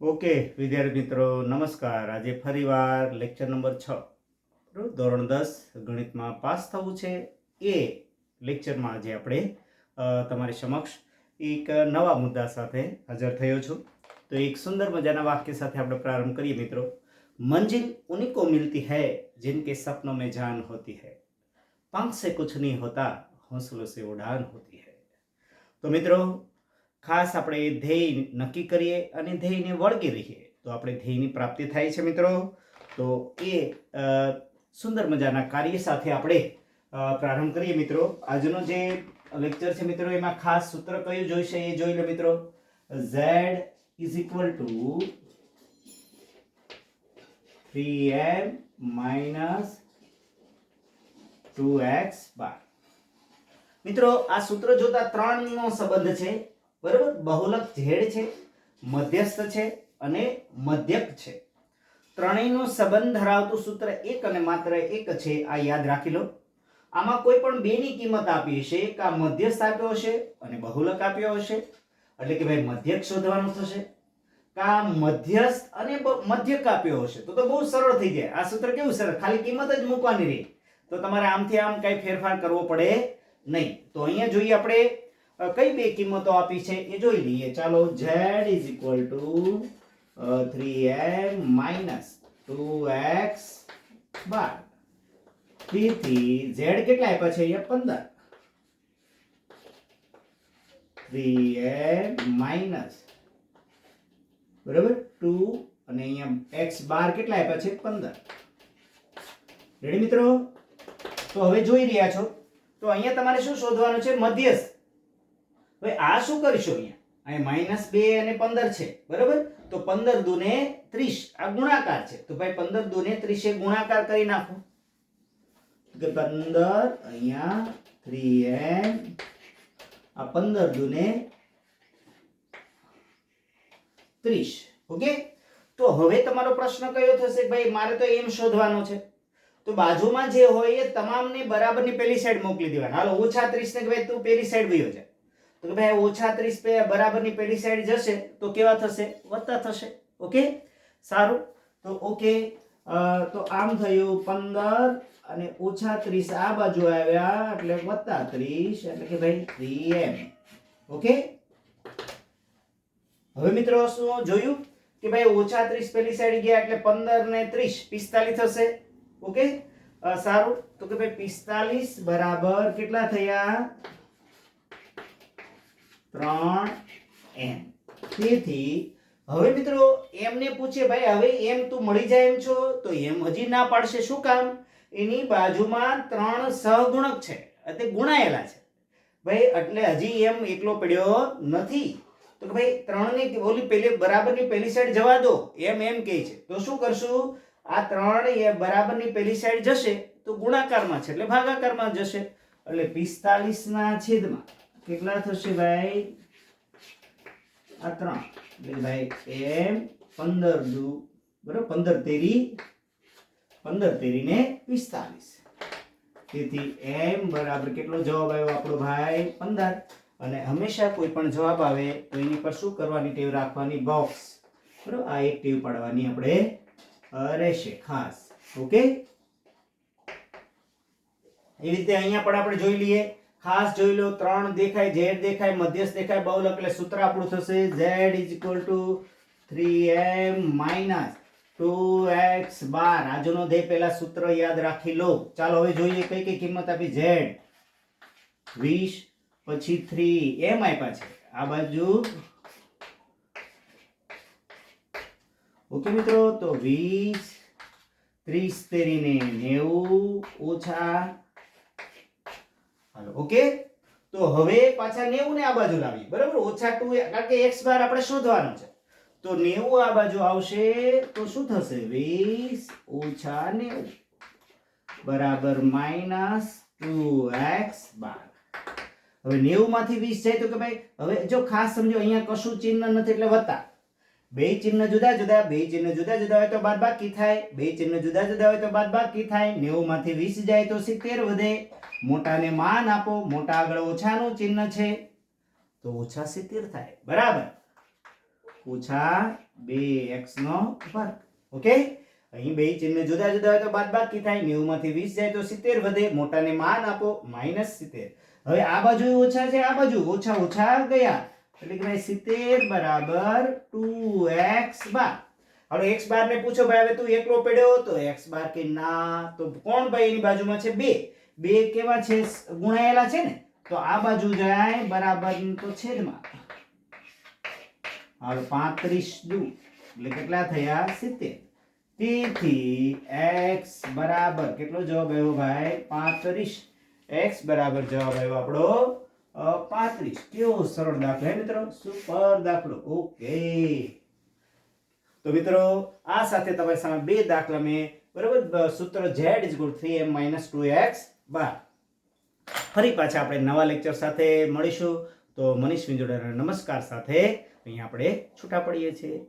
Okay, વિદ્યાર્થી મિત્રો, નમસ્કાર. આજે ફરીવાર લેક્ચર નંબર છ. ધોરણ દસ, ગણિતમાં પાસ થવું છે. એ લેક્ચરમાં આજે આપણે તમારી સમક્ષ એક નવા મુદ્દા સાથે હાજર થયો છું. તો એક સુંદર મજાના વાક્ય સાથે આપણે પ્રારંભ કરીએ મિત્રો. મંજિલ ઉનીકો મિલતી હૈ, જિનકે સપનો મેં જાન હોતી હૈ. પાંખ સે કુછ નહીં હોતા, હોંસલો સે ઉડાન હોતી હૈ. તો મિત્રો ખાસ આપણે ધ્યેય નક્કી કરીએ અને ધ્યેયને વળગી રહીએ. તો આપણે ધ્યેયની પ્રાપ્તિ થાય છે મિત્રો. તો એ સુંદર મજાના કાર્ય સાથે આપણે પ્રારંભ કરીએ મિત્રો. આજનો જે લેક્ચર છે મિત્રો, એમાં ખાસ સૂત્ર કયું જોઈશે એ જોઈ લો મિત્રો. Z is equal to three M minus two X bar મિત્રો, આ સૂત્ર જોતા ત્રણ નો સંબંધ છે. બરાબર બહુલક ઝેડ છે, મધ્યસ્થ છે અને મધ્યક છે. ત્રણેયનો સંબંધ ધરાવતું સૂત્ર એક અને માત્ર એક છે, આ યાદ રાખી લો. આમાં કોઈ પણ બેની કિંમત આપી હશે કા મધ્યસ્થ આપ્યો હશે અને બહુલક આપ્યો હશે. એટલે કે ભાઈ મધ્યક શોધવાનું થશે. કા મધ્યસ્થ અને મધ્યક આપ્યો હશે. તો તો બહુ સરળ થઈ જાય આ સૂત્ર કેવું સરળ? ખાલી કિંમત જ મૂકવાની રહી. તો તમારે આમથી આમ કઈ ફેરફાર કરવો પડે નહીં. તો અહીંયા જોઈએ આપણે કઈ બે કિંમતો આપી છે એ જોઈ લઈએ. ચાલો z is equal to three M minus two X bar તેથી z કેટલા આપ્યા છે અહીંયા? પંદર. થ્રી એમ માઇનસ બરાબર? ટુ અને અહીંયા એક્સ બાર કેટલા આપ્યા છે? પંદર. રેડી મિત્રો? તો હવે જોઈ રહ્યા છો. તો અહીંયા તમારે શું શોધવાનું છે? મધ્યસ્થ. હવે આ શું કરીશું અહીંયા? અહીંયા માઇનસ બે અને પંદર છે, બરાબર? તો પંદર દુને ત્રીસ, આ ગુણાકાર છે. તો ભાઈ પંદર દુને ત્રીસે ગુણાકાર કરી નાખો. કે પંદર અહીંયા થ્રી એમ આ પંદર દુને ત્રીસ, ઓકે? તો હવે તમારો પ્રશ્ન કયો થશે ભાઈ મારે તો એમ શોધવાનો છે? તો બાજુમાં જે હોય એ તમામને બરાબરની પેલી સાઈડ મોકલી દેવાના. હાલો, ઓછા ત્રીસ ને ભાઈ તું પેલી સાઈડ વયો જા. તો કે ભાઈ, ઓછા ત્રીસ બરાબરની પેલી સાઈડ જશે, તો કેવા થશે? વત્તા થશે. ઓકે? સારું. તો ઓકે. તો આમ થયું પંદર અને ઓછા ત્રીસ. આ બાજુ આવ્યા એટલે વત્તા ત્રીસ, એટલે કે ભાઈ થ્રી એમ ઓકે? હવે મિત્રો, શું જોયું? કે ભાઈ ઓછા ત્રીસ પેલી સાઈડ ગયા એટલે પંદર ને ત્રીસ, પિસ્તાલીસ થશે. ઓકે? સારું. તો કે ભાઈ પિસ્તાલીસ બરાબર કેટલા થયા? ત્રણ એમ તેથી, હવે મિત્રો, એમને પૂછે, ભાઈ, હવે એમ તું મળી જાય એમ છો? તો એમ હજી ના પાડશે, શું કામ? એની બાજુમાં ત્રણ સહગુણક છે. એટલે ગુણાયેલા છે. ભાઈ, એટલે હજી એમ એકલો પડ્યો નથી? તો કે, ભાઈ, ત્રણની ઓલી પેલી, બરાબરની પેલી સાઈડ જવા દો. એમ એમ કહે છે. તો શું કરશું? આ ત્રણ એ બરાબરની પેલી સાઈડ જશે, તો ગુણાકારમાં છે, એટલે ભાગાકારમાં જશે. એટલે પિસ્તાલીસ ના છેદમાં કેટલા થશે ભાઈ? આ ત્રણ. એટલે ભાઈ એમ પંદર દુ, બરાબર? પંદર તેરી પંદર તેરી ને પિસ્તાલીસ. તેથી એમ બરાબર કેટલો જવાબ આવ્યો આપણો ભાઈ? પંદર. અને હંમેશા કોઈ પણ જવાબ આવે તો એની પર શું કરવાની ટેવ રાખવાની? બોક્સ બરાબર? આ એક ટેવ પાડવાની આપણે રહેશે. ખાસ. ઓકે? એ રીતે અહીંયા પણ આપણે જોઈ લઈએ. ખાસ જોઈ લો, ત્રણ દેખાય ઝેડ દેખાય, મધ્યસ્થ દેખાય બહુલ એટલે સૂત્ર આપણું થશે Z is equal to three M minus two X bar. આજુનો ધ્યેય પહેલા સૂત્ર યાદ રાખી લો. ચાલો હવે જોઈએ કઈ કઈ કિંમત આપી ઝેડ. વીસ, પછી થ્રી. એમ આપ્યા છે. આ બાજુ. ઓકે મિત્રો, તો વીસ, ત્રીસ તેરીને નેવું ઓછા હાલો, ઓકે? તો હવે પાછા નેવું ને આ બાજુ લાવીએ, બરાબર? ઓછા ટુ કારણ કે એક્સ બાર આપણે શોધવાનું છે. તો નેવું આ બાજુ આવશે, તો શું થશે? વીસ, ઓછા નેવું. બરાબર, માઇનસ ટુ એક્સ બાર. હવે નેવું માંથી વીસ જાય તો કે ભાઈ, હવે જો ખાસ સમજો, અહીંયા કશું ચિહ્ન નથી, એટલે વત્તા. બે ચિહ્ન જુદા જુદા, બે ચિહ્ન જુદા જુદા હોય તો બાદબાકી થાય. બે ચિહ્ન જુદા જુદા હોય તો બાદબાકી થાય. નેવું માંથી વીસ જાય તો સિત્તેર વધે. મોટાને માન આપો, મોટા આગળ ઓછાનું ચિહ્ન છે. તો ઓછા સિત્તેર થાય. બરાબર? ઓછા બે એક્સ નો વર્ગ. ઓકે? અહીં બે ચિહ્ન જુદા જુદા હોય તો બાદ બાકી થાય. નેવું માંથી વીસ જાય તો સિત્તેર વધે. મોટાને માન આપો, માઇનસ સિત્તેર. હવે આ બાજુ ઓછા છે, આ બાજુ ઓછા ઓછા ગયા. એટલે કે ભાઈ સિત્તેર બરાબર ટુ એક્સ બાર. હવે એક્સ બાર ને પૂછો, ભાઈ, હવે તું એકલો પડ્યો તો એક્સ બાર કે ના? તો કોણ ભાઈ એની બાજુમાં છે? બે. બે કેવા છે? ગુણાયેલા છે ને? તો આ બાજુ જાય બરાબર તો છેદમાં. હવે પાંત્રીસ દુ. એટલે કેટલા થયા? સિત્તેર. તેથી એક્સ બરાબર કેટલો જવાબ આવ્યો ભાઈ? પાંત્રીસ. એક્સ બરાબર જવાબ આવ્યો આપણો પાંત્રીસ. કેવો સરળ દાખલો હે મિત્રો? સુપર દાખલો. ઓકે. તો મિત્રો, આ સાથે તમારી સામે બે દાખલા મેં બરાબર સૂત્ર સૂત્ર z is equal to 3m minus 2x બાર ફરી પાછા આપણે નવા લેક્ચર સાથે મળીશું. તો મનીષ વિંજોડાના નમસ્કાર સાથે અહીંયા આપણે છૂટા પડીએ છીએ.